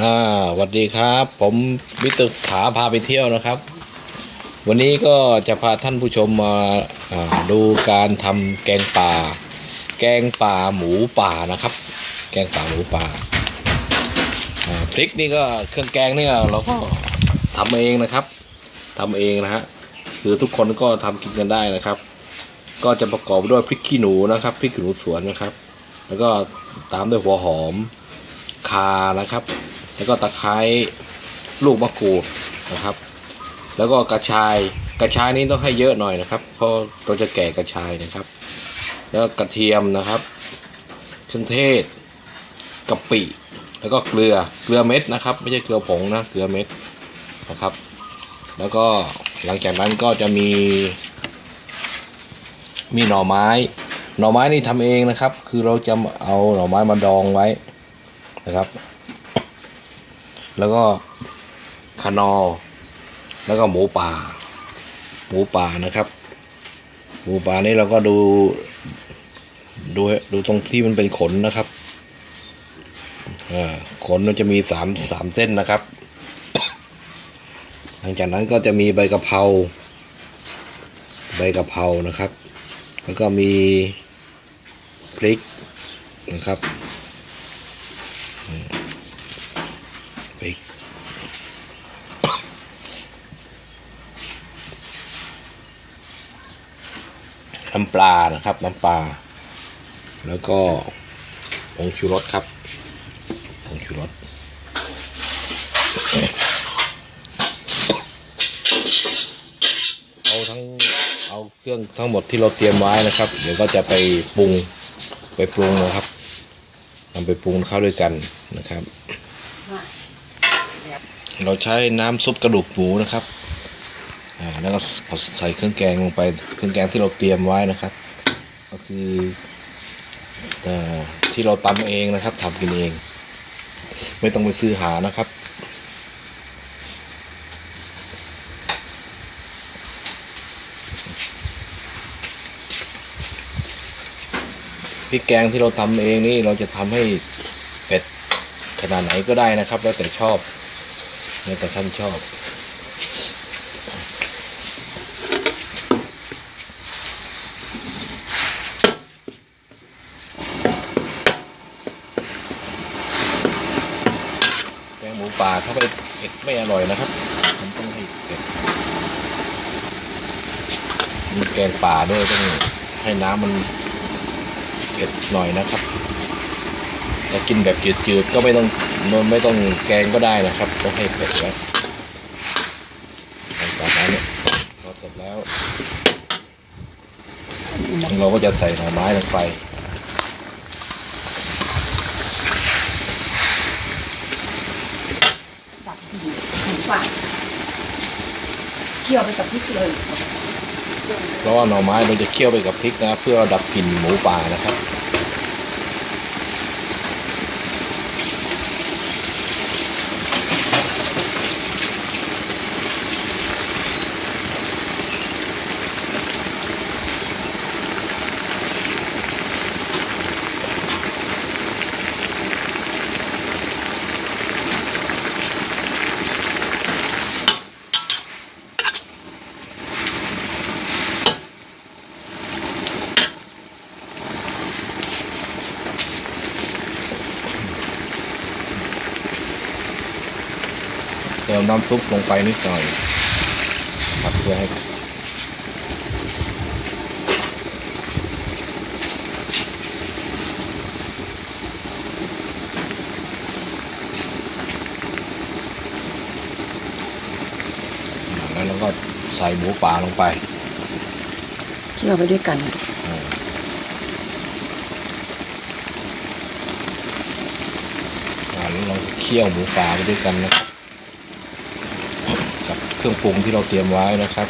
อ่าสวัสดีครับ ผมมิตรขาพาไปเที่ยวนะครับ วันนี้ก็จะพาท่านผู้ชมมาาดูการทำแกงป่า แกงป่าหมูป่านะครับ แกงป่าหมูป่าพริกนี่ก็เครื่องแกงนี่เราก็ทำเองนะครับทำเองนะฮะคือทุกคนก็ทำกินกันได้นะครับ ก็จะประกอบด้วยพริกขี้หนูนะครับพริกขี้หนูสวนนะครับ แล้วก็ตามด้วยหัวหอมคานะครับ แล้วก็ตะไคร้ลูกมะกรูดนะครับ แล้วก็กระชายกระชายนี้ต้องให้เยอะหน่อยนะครับ เพราะเราจะแก่กระชายนะครับ แล้วกระเทียมนะครับเครื่องเทศกะปิแล้วก็เกลือเกลือเม็ดนะครับ ไม่ใช่เกลือผงนะเกลือเม็ดนะครับ แล้วก็หลังจากนั้นก็จะมี มีหน่อไม้ หน่อไม้นี่ทำเองนะครับ คือเราจะเอาหน่อไม้มาดองไว้นะครับ แล้วก็ขนอ แล้วก็หมูป่า หมูป่านะครับ หมูป่านี่เราก็ดูดูดูตรงที่มันเป็นขนนะครับขนมันจะมีสามสามเส้นนะครับ หลังจากนั้นก็จะมีใบกะเพราใบกะเพรานะครับ แล้วก็มีพริกนะครับอืมพริก น้ำปลานะครับ น้ำปลา แล้วก็ผงชูรสครับผงชูรสเอาทั้งเอาเครื่องทั้งหมดที่เราเตรียมไว้นะครับ เดี๋ยวก็จะไปปรุงไปปรุงนะครับนำไปปรุงเข้าด้วยกันนะครับ เราใช้น้ำซุปกระดูกหมูนะครับอ่า แล้วก็ใส่เครื่องแกงลงไป เครื่องแกงที่เราเตรียมไว้นะครับ ก็คืออที่เราตำเองนะครับทำกินเอง ไม่ต้องไปซื้อหานะครับพริกแกงที่เราทำเองนี่เราจะทำให้เผ็ดขนาดไหนก็ได้นะครับ แล้วแต่ชอบแล้วแต่ท่านชอบ แก งหมูป่าถ้าไปเผ็ดไม่อร่อยนะครับ มันต้องให้เผ็ดมีแกงป่าด้วยต้องให้น้ำมันเผ็ดหน่อยนะครับถ้ากินแบบจืดๆก็ไม่ต้องไม่ต้องแกงก็ได้นะครับต้องให้เผ็ดไว้หลังจากนั้นเนี่ยพอเสร็จแล้ว เราก็จะใส่หน่อไม้ลงไป จับดีหมูป่า เคี่ยวไปกับพริกเลย เพราะว่าหน่อไม้เราจะเคี่ยวไปกับพริกนะครับเพื่อดับกลิ่นหมูป่านะครับ ติมน้ำซุปลงไปนิดหน่อยนะครับเพื่อให้แล้วเราก็ใส่หมูป่าลงไปเคี่ยวไปด้วยกันอ่าแล้วเราเคี่ยวหมูป่าไปด้วยกันนะครับกับ เครื่องปรุงที่เราเตรียมไว้นะครับ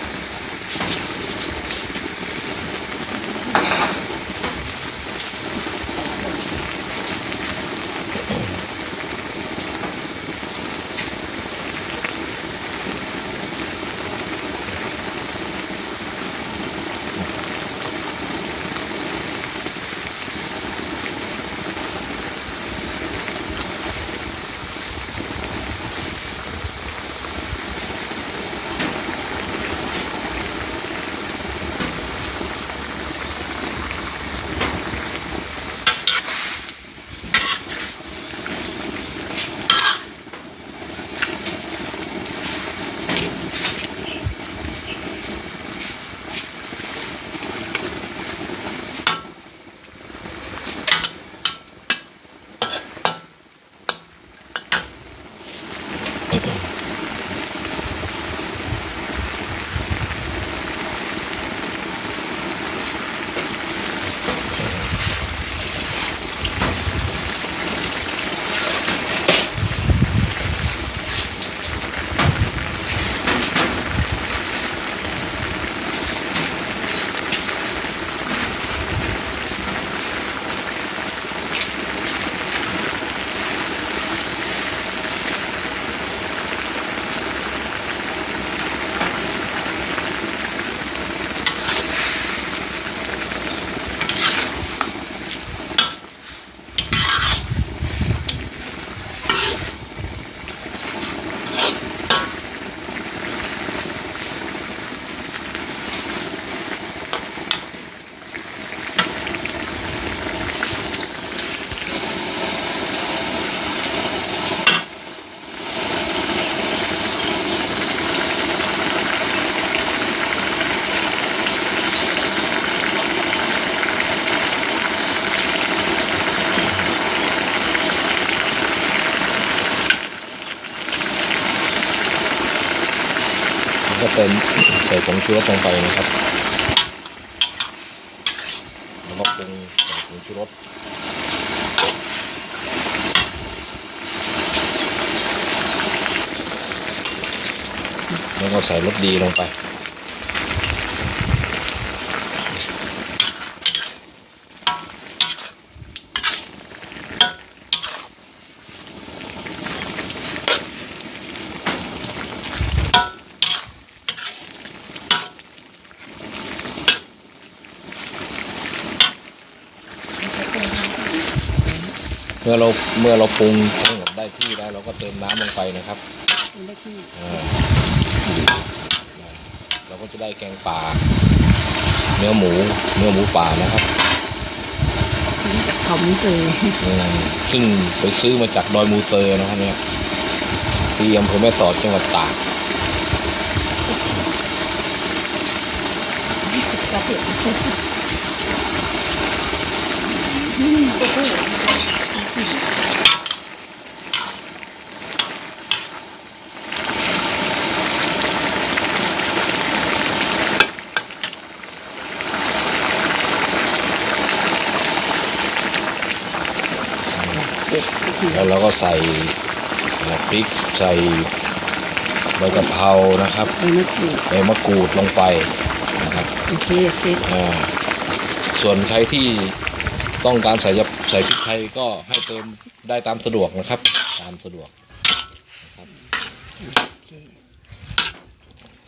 เติมใส่ผงชูรสลงไปนะครับแล้วก็ปรุงใส่ผงชูรสแล้วก็ใส่รสดีลงไป เมื่อเราเมื่อเราปรุงทั้งหมดได้ที่แล้วเราก็เติมน้ำลงไปนะครับมันได้ที่อ่าเราก็จะได้แกงป่า เนื้อหมู เนื้อหมูป่านะครับซื้อจากเขามิเซอร์อืมซึ่งไปซื้อมาจากดอยมูเซอร์นะครับเนี่ยที่อำเภอแม่สอดจังหวัดตากกระเทียมเด็ดที แล้วเราก็ใส่พริกใส่ใบกะเพรานะครับใบมะกรูดใบมะกรูดลงไปนะครับโอเคเสร็จอ่าส่วนใครที่ ต้องการใส่ใส่พริกไทยก็ให้เติมได้ตามสะดวกนะครับ ตามสะดวก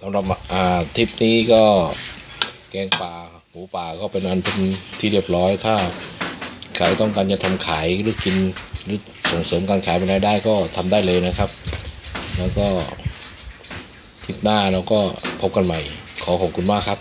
สำหรับอ่าทริปนี้ก็แกงป่าหมูป่าก็เป็นอันเป็นที่เรียบร้อยถ้าใครต้องการจะทำขายหรือกินหรือส่งเสริมการขายเป็นรายได้ก็ทำได้เลยนะครับ แล้วก็ทริปหน้าเราก็พบกันใหม่ ขอขอบคุณมากครับ